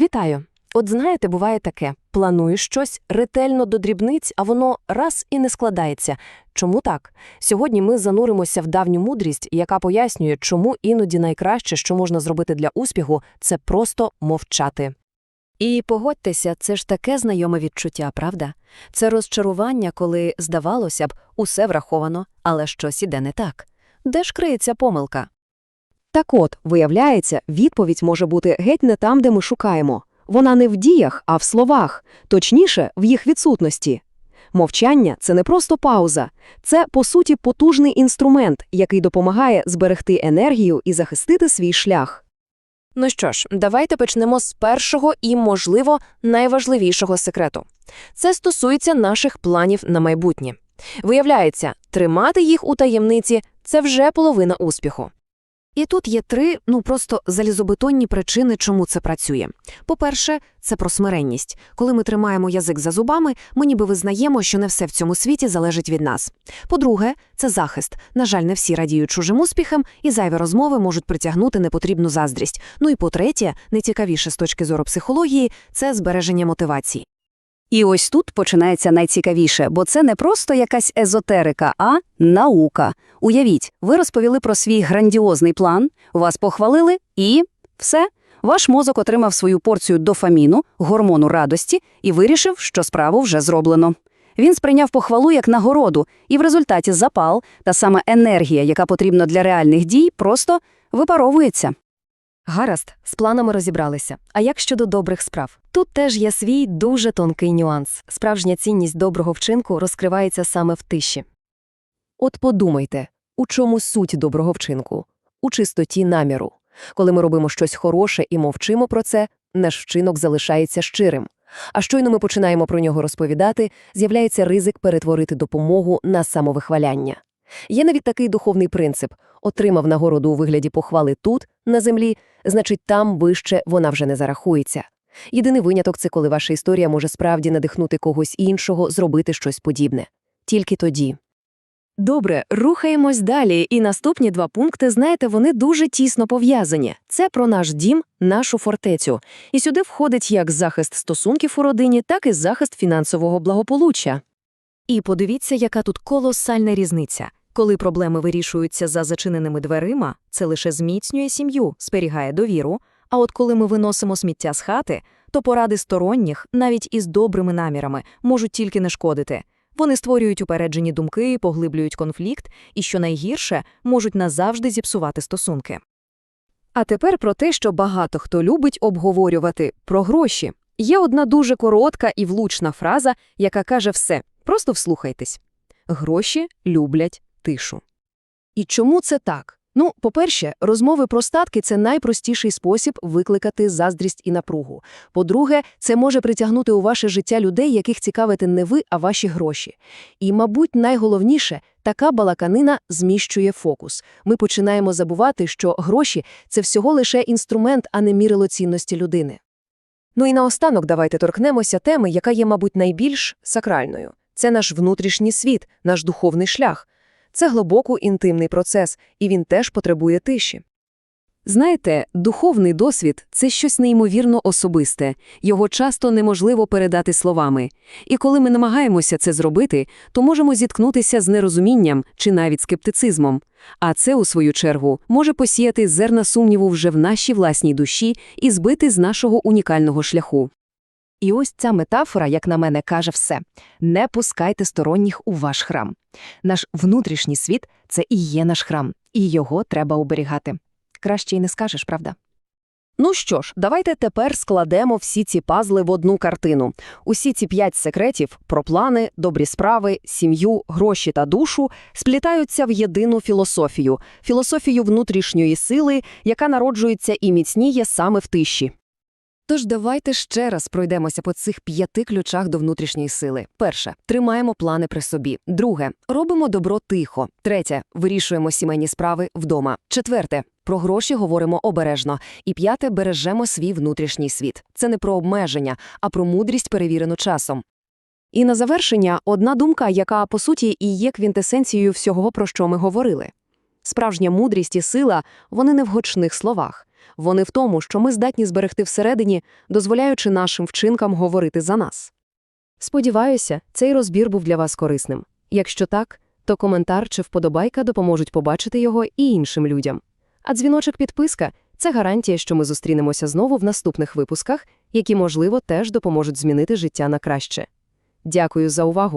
Вітаю! От знаєте, буває таке: плануєш щось ретельно до дрібниць, а воно раз і не складається. Чому так? Сьогодні ми зануримося в давню мудрість, яка пояснює, чому іноді найкраще, що можна зробити для успіху, це просто мовчати. І погодьтеся, це ж таке знайоме відчуття, правда? Це розчарування, коли, здавалося б, усе враховано, але щось іде не так. Де ж криється помилка? Так от, виявляється, відповідь може бути геть не там, де ми шукаємо. Вона не в діях, а в словах, точніше, в їх відсутності. Мовчання це не просто пауза, це, по суті, потужний інструмент, який допомагає зберегти енергію і захистити свій шлях. Ну що ж, давайте почнемо з першого і, можливо, найважливішого секрету. Це стосується наших планів на майбутнє. Виявляється, тримати їх у таємниці це вже половина успіху. І тут є три, ну просто залізобетонні причини, чому це працює. По-перше, це про смиренність. Коли ми тримаємо язик за зубами, ми ніби визнаємо, що не все в цьому світі залежить від нас. По-друге, це захист. На жаль, не всі радіють чужим успіхам, і зайві розмови можуть притягнути непотрібну заздрість. Ну і по-третє, найцікавіше з точки зору психології, це збереження мотивації. І ось тут починається найцікавіше, бо це не просто якась езотерика, а наука. Уявіть, ви розповіли про свій грандіозний план, вас похвалили, і все. Ваш мозок отримав свою порцію дофаміну, гормону радості, і вирішив, що справу вже зроблено. Він сприйняв похвалу як нагороду, і в результаті запал та саме енергія, яка потрібна для реальних дій, просто випаровується. Гаразд, з планами розібралися. А як щодо добрих справ? Тут теж є свій дуже тонкий нюанс. Справжня цінність доброго вчинку розкривається саме в тиші. От подумайте, у чому суть доброго вчинку? У чистоті наміру. Коли ми робимо щось хороше і мовчимо про це, наш вчинок залишається щирим. А щойно ми починаємо про нього розповідати, з'являється ризик перетворити допомогу на самовихваляння. Є навіть такий духовний принцип отримав нагороду у вигляді похвали тут, на землі, значить, там вище вона вже не зарахується. Єдиний виняток це коли ваша історія може справді надихнути когось іншого зробити щось подібне. Тільки тоді. Добре, рухаємось далі, і наступні два пункти, знаєте, вони дуже тісно пов'язані. Це про наш дім, нашу фортецю. І сюди входить як захист стосунків у родині, так і захист фінансового благополуччя. І подивіться, яка тут колосальна різниця. Коли проблеми вирішуються за зачиненими дверима, це лише зміцнює сім'ю, зберігає довіру. А от коли ми виносимо сміття з хати, то поради сторонніх, навіть із добрими намірами, можуть тільки не шкодити. Вони створюють упереджені думки, поглиблюють конфлікт і, що найгірше, можуть назавжди зіпсувати стосунки. А тепер про те, що багато хто любить обговорювати про гроші. Є одна дуже коротка і влучна фраза, яка каже все. Просто вслухайтесь. Гроші люблять тишу. І чому це так? Ну, по-перше, розмови про статки це найпростіший спосіб викликати заздрість і напругу. По-друге, це може притягнути у ваше життя людей, яких цікавите не ви, а ваші гроші. І, мабуть, найголовніше, така балаканина зміщує фокус. Ми починаємо забувати, що гроші це всього лише інструмент, а не мірило цінності людини. Ну і наостанок давайте торкнемося теми, яка є, мабуть, найбільш сакральною. Це наш внутрішній світ, наш духовний шлях. Це глибоко інтимний процес, і він теж потребує тиші. Знаєте, духовний досвід це щось неймовірно особисте, його часто неможливо передати словами. І коли ми намагаємося це зробити, то можемо зіткнутися з нерозумінням чи навіть скептицизмом. А це, у свою чергу, може посіяти зерна сумніву вже в нашій власній душі і збити з нашого унікального шляху. І ось ця метафора, як на мене, каже все не пускайте сторонніх у ваш храм. Наш внутрішній світ це і є наш храм, і його треба оберігати. Краще й не скажеш, правда? Ну що ж, давайте тепер складемо всі ці пазли в одну картину. Усі ці п'ять секретів про плани, добрі справи, сім'ю, гроші та душу сплітаються в єдину філософію філософію внутрішньої сили, яка народжується і міцніє саме в тиші. Тож давайте ще раз пройдемося по цих п'яти ключах до внутрішньої сили. Перше тримаємо плани при собі. Друге робимо добро тихо. Третє вирішуємо сімейні справи вдома. Четверте про гроші говоримо обережно. І п'яте бережемо свій внутрішній світ. Це не про обмеження, а про мудрість, перевірену часом. І на завершення одна думка, яка по суті і є квінтесенцією всього, про що ми говорили. Справжня мудрість і сила вони не в гучних словах. Вони в тому, що ми здатні зберегти всередині, дозволяючи нашим вчинкам говорити за нас. Сподіваюся, цей розбір був для вас корисним. Якщо так, то коментар чи вподобайка допоможуть побачити його і іншим людям. А дзвіночок підписка це гарантія, що ми зустрінемося знову в наступних випусках, які, можливо, теж допоможуть змінити життя на краще. Дякую за увагу!